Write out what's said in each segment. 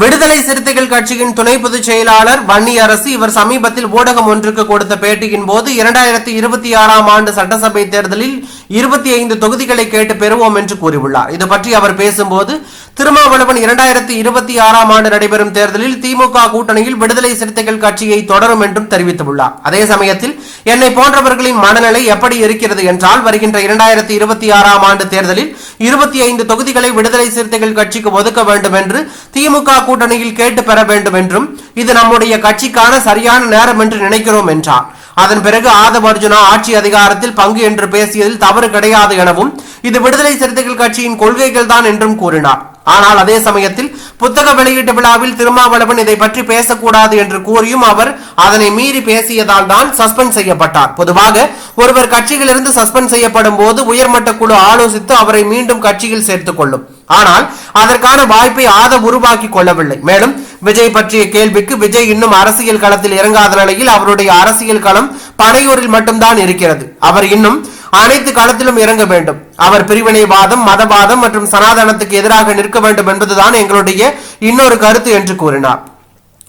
விடுதலை சிறுத்தைகள் கட்சியின் துணை பொதுச் செயலாளர் வன்னி அரசு இவர் சமீபத்தில் ஊடகம் ஒன்றுக்கு கொடுத்த பேட்டியின் போது இரண்டாயிரத்தி இருபத்தி ஆறாம் ஆண்டு சட்டசபை தேர்தலில் இருபத்தி ஐந்து தொகுதிகளை கேட்டு பெறுவோம் என்று கூறியுள்ளார். இது பற்றி அவர் பேசும்போது திருமாவளவன் இரண்டாயிரத்தி இருபத்தி ஆறாம் ஆண்டு நடைபெறும் தேர்தலில் திமுக கூட்டணியில் விடுதலை சிறுத்தைகள் கட்சியை தொடரும் என்றும் தெரிவித்துள்ளார். அதே சமயத்தில் என்னை போன்றவர்களின் மனநிலை எப்படி இருக்கிறது என்றால் வருகின்ற இரண்டாயிரத்தி இருபத்தி ஆறாம் ஆண்டு தேர்தலில் இருபத்தி ஐந்து தொகுதிகளை விடுதலை சிறுத்தைகள் கட்சிக்கு ஒதுக்க வேண்டும் என்று திமுக கூட்டணியில் கேட்டு பெற வேண்டும் என்றும் இது நம்முடைய கட்சிக்கான சரியான நேரம் என்று நினைக்கிறோம் என்றார். அதன் பிறகு ஆதவ அர்ஜுனா ஆட்சி அதிகாரத்தில் பங்கு என்று பேசியதில் தவறு கிடையாது எனவும் இது விடுதலை சிறுத்தைகள் கட்சியின் கொள்கைகள் தான் என்றும் கூறினார். ஆனால் அதே சமயத்தில் புத்தக வெளியீட்டு விழாவில் திருமாவளவன் இதை பற்றி பேசக்கூடாது என்று கூறியும் அவர் அதனை மீறி பேசியதால் தான் சஸ்பெண்ட் செய்யப்பட்டார். பொதுவாக ஒருவர் கட்சியிலிருந்து சஸ்பெண்ட் செய்யப்படும் போது உயர்மட்ட குழு ஆலோசித்து அவரை மீண்டும் கட்சியில் சேர்த்துக் கொள்ளும். ஆனால் அதற்கான வாய்ப்பை ஆதவ் உருவாக்கி கொள்ளவில்லை. மேலும் விஜய் பற்றிய கேள்விக்கு விஜய் இன்னும் அரசியல் களத்தில் இறங்காத நிலையில் அவருடைய அரசியல் களம் பனையூரில் மட்டும்தான் இருக்கிறது. அவர் இன்னும் அனைத்து களத்திலும் இறங்க வேண்டும். அவர் பிரிவினைவாதம் மதவாதம் மற்றும் சனாதனத்துக்கு எதிராக நிற்க வேண்டும் என்பதுதான் எங்களுடைய இன்னொரு கருத்து என்று கூறினார்.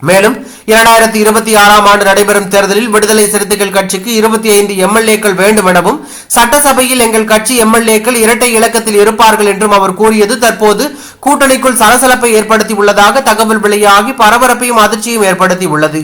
மேலும் இரண்டாயிரத்தி இருபத்தி ஆறாம் ஆண்டு நடைபெறும் தேர்தலில் விடுதலை சிறுத்தைகள் கட்சிக்கு இருபத்தி ஐந்து எம்எல்ஏக்கள் வேண்டும் எனவும் சட்டசபையில் எங்கள் கட்சி எம்எல்ஏக்கள் இரட்டை இலக்கத்தில் இருப்பார்கள் என்றும் அவர் கூறியது. தற்போது கூட்டணிக்குள் சலசலப்பை ஏற்படுத்தி உள்ளதாக தகவல் வெளியாகி பரபரப்பையும் அதிர்ச்சியும் ஏற்படுத்தி உள்ளது